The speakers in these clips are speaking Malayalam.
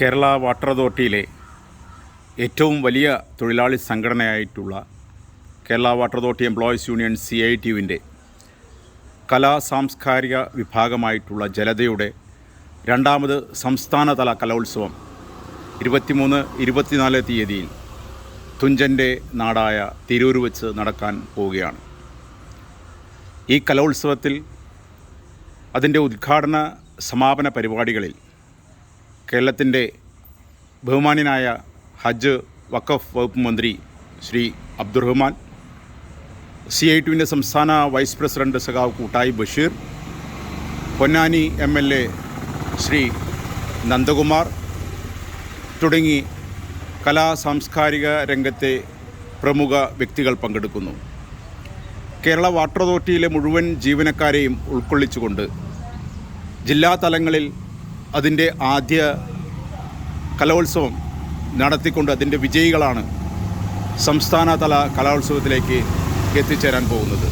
കേരള വാട്ടർ അതോറിറ്റിയിലെ ഏറ്റവും വലിയ തൊഴിലാളി സംഘടനയായിട്ടുള്ള Kerala water authority employees union C I T യുവിന്റെ കലാ സാംസ്കാരിക വിഭാഗമായിട്ടുള്ള ജലതയുടെ രണ്ടാമത് സംസ്ഥാനതല കലോത്സവം ഇരുപത്തിമൂന്ന് ഇരുപത്തിനാല് തീയതിയിൽ തുഞ്ചന്റെ നാടായ തിരൂർ വെച്ച് നടക്കാൻ പോവുകയാണ്. ഈ കലോത്സവത്തിൽ അതിന്റെ ഉദ്ഘാടന സമാപന പരിപാടികളിൽ കേരളത്തിന്റെ ബഹുമാന്യനായ ഹജ്ജ് വഖഫ് വകുപ്പ് മന്ത്രി ശ്രീ അബ്ദുറഹ്മാൻ സി ഐ ടുവിന്റെ സംസ്ഥാന വൈസ് പ്രസിഡന്റ് സഖാവ് Koottayi Basheer Ponnani M L A Shri Nandakumar തുടങ്ങി കലാ സാംസ്കാരിക രംഗത്തെ പ്രമുഖ വ്യക്തികൾ പങ്കെടുക്കുന്നു. കേരള വാട്ടർ അതോറിറ്റിയിലെ മുഴുവൻ ജീവനക്കാരെയും ഉൾക്കൊള്ളിച്ചുകൊണ്ട് ജില്ലാ തലങ്ങളിൽ അതിന്റെ ആദ്യ കലോത്സവം നടത്തിക്കൊണ്ട് അതിന്റെ വിജയികളാണ് സംസ്ഥാനതല കലോത്സവത്തിലേക്ക് എത്തിച്ചേരാൻ പോകുന്നത്.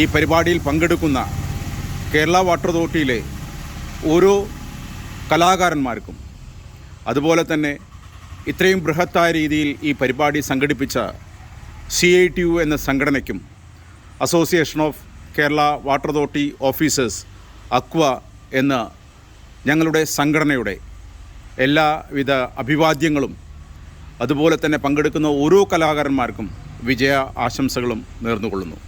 ഈ പരിപാടിയിൽ പങ്കെടുക്കുന്ന കേരള വാട്ടർ അതോറിറ്റിയിലെ ഓരോ കലാകാരന്മാർക്കും അതുപോലെ തന്നെ ഇത്രയും ബൃഹത്തായ രീതിയിൽ ഈ പരിപാടി സംഘടിപ്പിച്ച സി ഐ ടി യു എന്ന സംഘടനയ്ക്കും association of Kerala water authority officers aqua എന്ന ഞങ്ങളുടെ സംഘടനയുടെ എല്ലാവിധ അഭിവാദ്യങ്ങളും അതുപോലെ തന്നെ പങ്കെടുക്കുന്ന ഓരോ കലാകാരന്മാർക്കും വിജയ ആശംസകളും നേർന്നുകൊള്ളുന്നു.